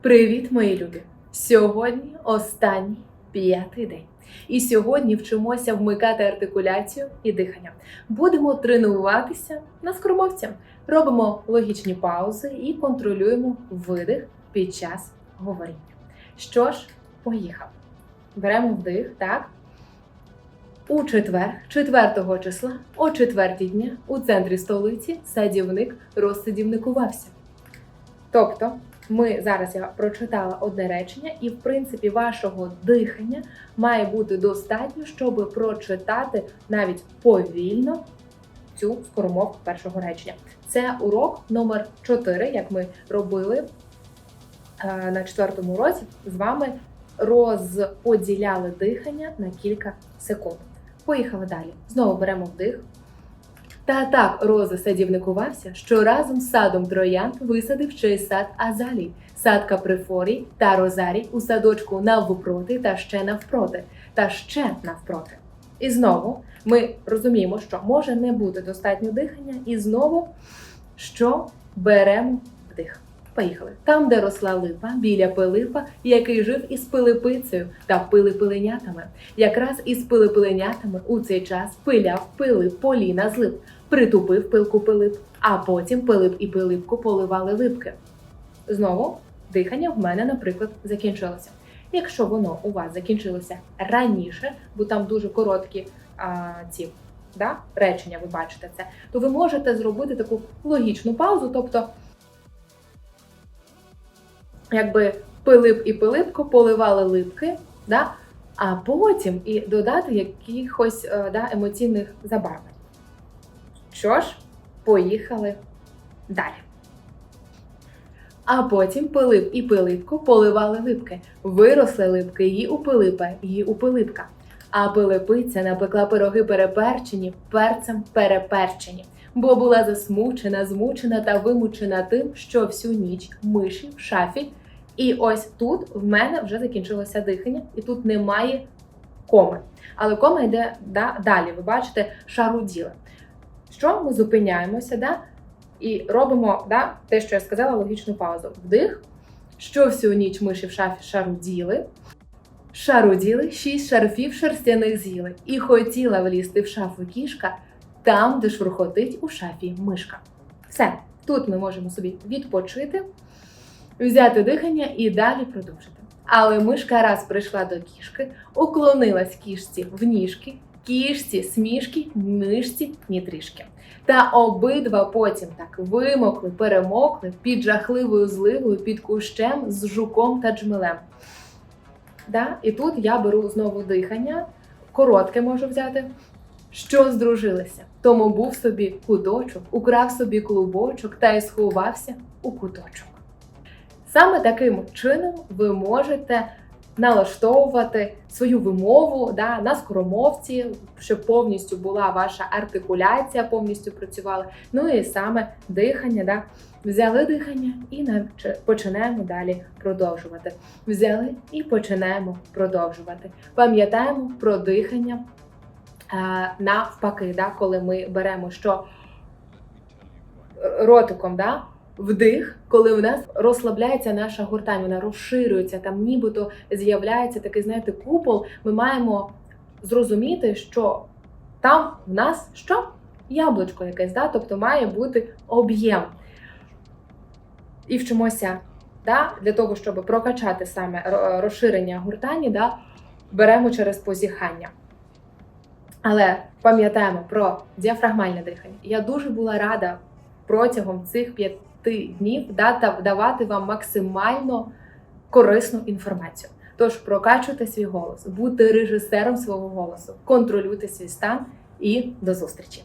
Привіт, мої любі! Сьогодні останній п'ятий день. І сьогодні вчимося вмикати артикуляцію і дихання. Будемо тренуватися на скоромовця. Робимо логічні паузи і контролюємо видих під час говоріння. Що ж, поїхав. Беремо вдих, так. У четвер, 4 числа, о 4 дня, у центрі столиці садівник розсадівникувався. Тобто, ми зараз я прочитала одне речення, і в принципі вашого дихання має бути достатньо, щоб прочитати навіть повільно цю скоромовку першого речення. Це урок номер 4, як ми робили е, на четвертому уроці. З вами розподіляли дихання на кілька секунд. Поїхали далі. Знову беремо вдих. Та так Роза садівникувався, що разом з садом троянд висадив ще й сад Азалій, сад Каприфорій та Розарій у садочку навпроти та ще навпроти, та ще навпроти. І знову ми розуміємо, що може не бути достатньо дихання, і знову що беремо вдих. Поїхали. Там, де росла липа, біля Пилипа, який жив із Пилипицею та пилипиленятами. Якраз із пилипиленятами у цей час пиляв Пилип поліна з лип, притупив пилку Пилип, а потім Пилип і Пилипку поливали липки. Знову дихання в мене, наприклад, закінчилося. Якщо воно у вас закінчилося раніше, бо там дуже короткі а, ці да, речення, ви бачите це, то ви можете зробити таку логічну паузу, тобто якби Пилип і Пилипко поливали липки, да? а потім і додати якихось е, да, емоційних забарвлень. Що ж, поїхали далі. А потім Пилип і Пилипко поливали липки. Виросли липки її у Пилипа, її у Пилипка. А Пилипиця напекла пироги переперчені, перцем переперчені, бо була засмучена, змучена та вимучена тим, що всю ніч миші в шафі. І ось тут в мене вже закінчилося дихання, і тут немає коми. Але кома йде да, далі. Ви бачите, шаруділи. Що ми зупиняємося, да? і робимо да, те, що я сказала, логічну паузу. Вдих, що всю ніч миші в шафі шаруділи. Шаруділи, шість шарфів шерстяних з'їли, і хотіла влізти в шафу кішка там, де шурхотить у шафі мишка. Все, тут ми можемо собі відпочити, взяти дихання і далі продовжити. Але мишка раз прийшла до кішки, уклонилась кішці в ніжки, кішці, смішки, мишці ні трішки. Та обидва потім так вимокли, перемокли під жахливою зливою, під кущем з жуком та джмелем. Да? І тут я беру знову дихання, коротке можу взяти. Що здружилися? Тому був собі куточок, украв собі клубочок та й сховався у куточок. Саме таким чином ви можете налаштовувати свою вимову да, на скоромовці, щоб повністю була ваша артикуляція, повністю працювала. Ну і саме дихання. Да. Взяли дихання і починаємо далі продовжувати. Взяли і починаємо продовжувати. Пам'ятаємо про дихання навпаки, да, коли ми беремо що ротиком, да, вдих, коли у нас розслабляється наша гортань, вона розширюється, там нібито з'являється такий, знаєте, купол. Ми маємо зрозуміти, що там в нас що? Яблучко якесь, да? тобто має бути об'єм. І вчимося да? для того, щоб прокачати саме розширення гортані, да? беремо через позіхання. Але пам'ятаємо про діафрагмальне дихання. Я дуже була рада протягом цих п'яти днів дата давати вам максимально корисну інформацію. Тож прокачуйте свій голос, будьте режисером свого голосу, контролюйте свій стан і до зустрічі!